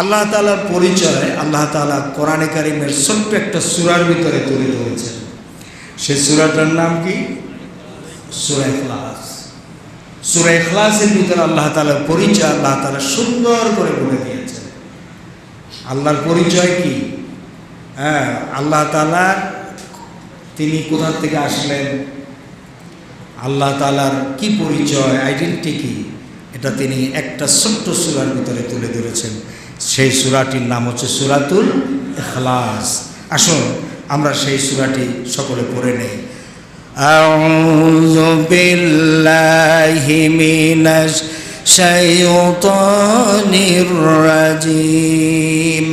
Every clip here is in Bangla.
আল্লাহ তালার পরিচয় আল্লাহ তালা কোরআনে কারিমের ছোট্ট একটা সুরার ভিতরে তুলে ধরেছেন। সে সুরাটার নাম কি? সুরা ইখলাস। সুরা ইখলাসের ভিতরে আল্লাহ তালার পরিচয় আল্লাহ তালা সুন্দর করে বলে দিয়েছেন। আল্লাহর পরিচয় কি? হ্যাঁ আল্লাহ তালা তিনি কোথা থেকে আসলেন? আল্লাহ তালার কি পরিচয়, আইডেন্টি কি? এটা তিনি একটা ছোট্ট সুরার ভিতরে তুলে ধরেছেন। সেই সুরাটির নাম হচ্ছে সুরাতুল এখলাস আসুন আমরা সেই সুরাটি সকলে পড়ে নেই أعوذ بالله من الشيطان الرجيم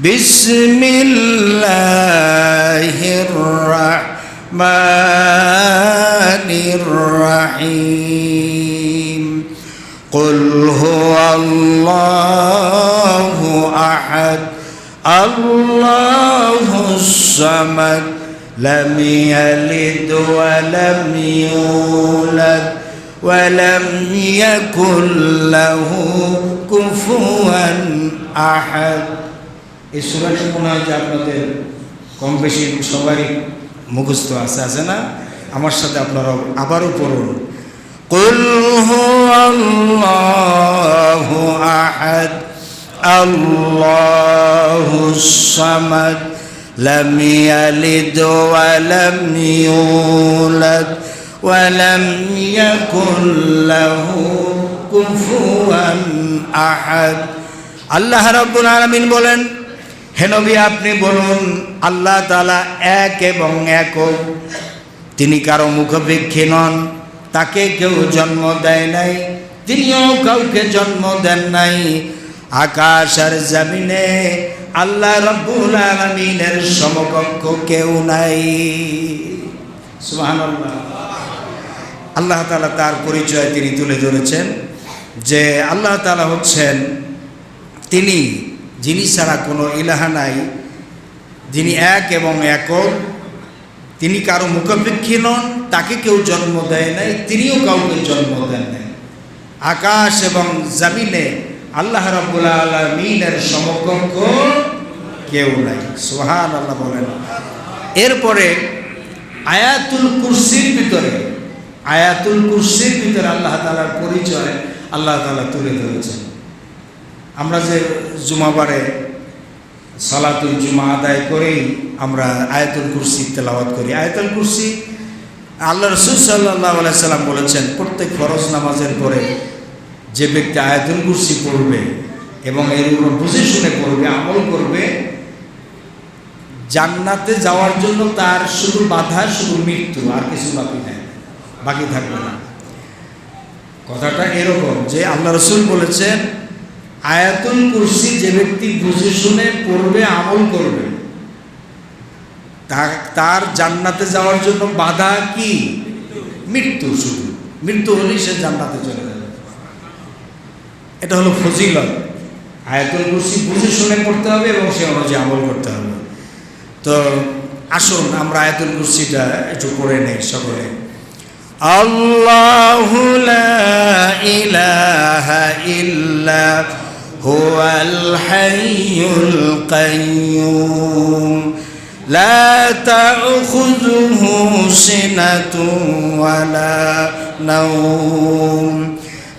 بسم الله الرحمن الرحيم قل هو الله أحد الله الصمد لم يلد ولم يولد ولم يكن له كفوا أحد এই সুরাটি মনে হয় যে আপনাদের কম বেশি সবারই মুখস্থ আছে আছে না আমার সাথে আপনারা আবারও পড়ুন قل هو الله أحد الله الصمد لم يلد ولم يولد ولم يكن له كفوا أحد আল্লাহ রাব্বুল আলামিন বলেন হে নবী আপনি বলুন আল্লাহ তাআলা এক এবং একক তিনি কারো মুখপেক্ষী নন তাকে কেউ জন্ম দেয় নাই তিনিও কাউকে জন্ম দেন নাই আকাশ আর জমিনে আল্লাহ রব্বুল আলমিনের সমকক্ষ কেউ নাই। আল্লাহ তাআলা তার পরিচয় তিনি তুলে ধরেছেন যে আল্লাহ তাআলা হচ্ছেন তিনি, যিনি ছাড়া কোনো ইলাহা নাই, যিনি এক এবং একক তিনি কারও মুখাপেক্ষী নন, তাকে কেউ জন্ম দেয় নাই, তিনিও কাউকে জন্ম দেন নাই। আকাশ এবং জামিনে আল্লাহ রাব্বুল আলমিনের সমকক্ষ কেউ নাই। সোহান আল্লাহ বলেন। এরপরে আয়াতুল কুরসির ভিতরে, আয়াতুল কুরসির ভিতরে আল্লাহ তালার পরিচয় আল্লাহ তালা তুলে ধরেছেন। আমরা যে জুমাবারে সালাতুল জুমা আদায় করেই আমরা আয়াতুল কুরসি তেলাওয়াত করি। আয়াতুল কুরসি, আল্লাহ রসুল সাল্লাহ সাল্লাম বলেছেন, প্রত্যেক ফরজ নামাজের পরে যে ব্যক্তি আয়াতুল কুরসি পড়বে এবং এর উপর বুঝে শুনে পড়বে, আমল করবে, জান্নাতে যাওয়ার জন্য তার শুধু বাধা, শুধু মৃত্যু, আর কিছু বাকি নেই। বাকি থাকবে না। কথাটা এরকম যে আল্লাহ রসুল বলেছেন, আয়াতুল কুরসি যে ব্যক্তি বুঝে শুনে পড়বে, আমল করবে তার জান্নাতে যাওয়ার জন্য বাধা কি? মৃত্যু শুধু। মৃত্যু হলেই সে জান্নাতে চলে যাবে। এটা হলো ফজিলত। আয়াতুল কুরসি বুঝে শুনে পড়তে হবে এবং সে অনুযায়ী আমল করতে হবে। তো আসুন, আমরা আয়াতুল কুরসিটা একটু করে নেই সকলে। আল্লাহ ইলাহা ইল্লা হুয়াল হাইয়ুল কাইয়্যুম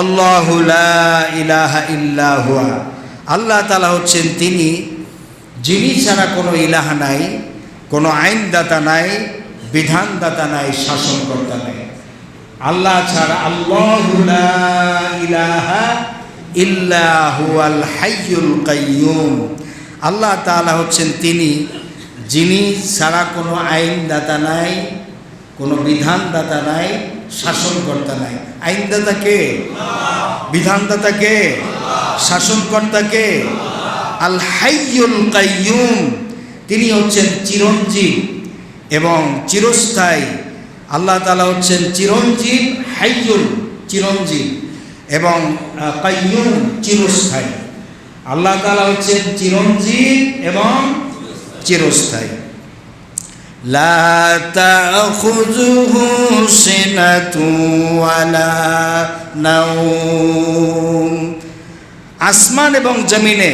আল্লাহ ইলাহা আল্লাহ তাআলা হচ্ছেন তিনি, যিনি ছাড়া কোনো ইলাহা নাই, কোনো আইনদাতা নাই, বিধানদাতা নাই, শাসনকর্তা নাই। আল্লাহ ছাড়া আল্লাহ ইলাহা আল্লাহ তালা হচ্ছেন তিনি, যিনি ছাড়া কোনো আইনদাতা নাই, কোনো বিধানদাতা নাই শাসনকর্তা নাই। আইনদাতা কে বিধানদাতা কে শাসনকর্তা কে আল হাইয়ুল কাইয়ুম, তিনি হচ্ছেন চিরঞ্জীব এবং চিরস্থায়ী। আল্লাহ তালা হচ্ছেন চিরঞ্জীব, হাইয়ুল চিরঞ্জীব এবং কাইয়ুম চিরস্থায়ী। আল্লাহ তালা হচ্ছেন চিরঞ্জীব এবং চিরস্থায়ী। لا تأخذه سنة ولا نوم আসমান এবং জমিনে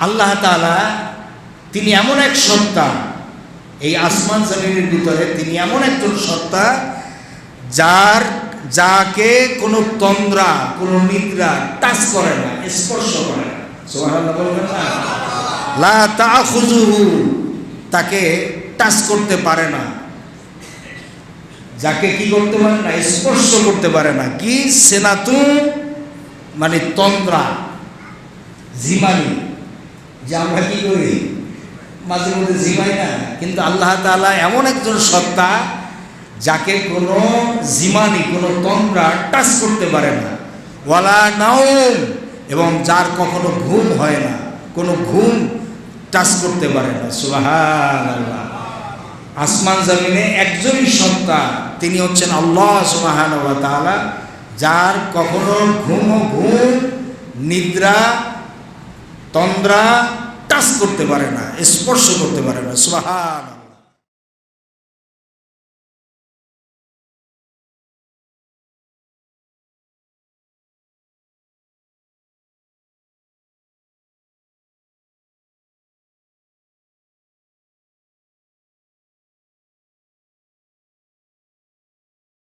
আল্লাহ তাআলা তিনি এমন এক সত্তা এই আসমান জমিনের ভিতরে তিনি এমন একজন সত্তা যার যাকে কোনো তন্দ্রা কোনো নিদ্রা টাচ করে না স্পর্শ করে না সুবহানাল্লাহ বলবেন না তাকে টাচ করতে পারে না। যাকে কি করতে পারে না, স্পর্শ করতে পারে না। কি? সেনাতু মানে তন্দ্রা জিমানি যে আমরা কি করি? মাঝে মধ্যে জিমাই না, কিন্তু আল্লাহ তাআলা এমন একজন সত্তা যাকে কোনো জিমানি কোনো তন্দ্রা টাচ করতে পারে না। ওয়ালা নাওম, এবং যার কখনো ঘুম হয় না। কোনো ঘুম টাচ করতে পারে না। সুবাহান আসমান জামিনে একজনই সত্তা তিনি হচ্ছেন আল্লাহ সুবাহান যার কখনো ঘুম ঘুম, নিদ্রা, তন্দ্রা টাচ করতে পারে না, স্পর্শ করতে পারে না। সুবাহান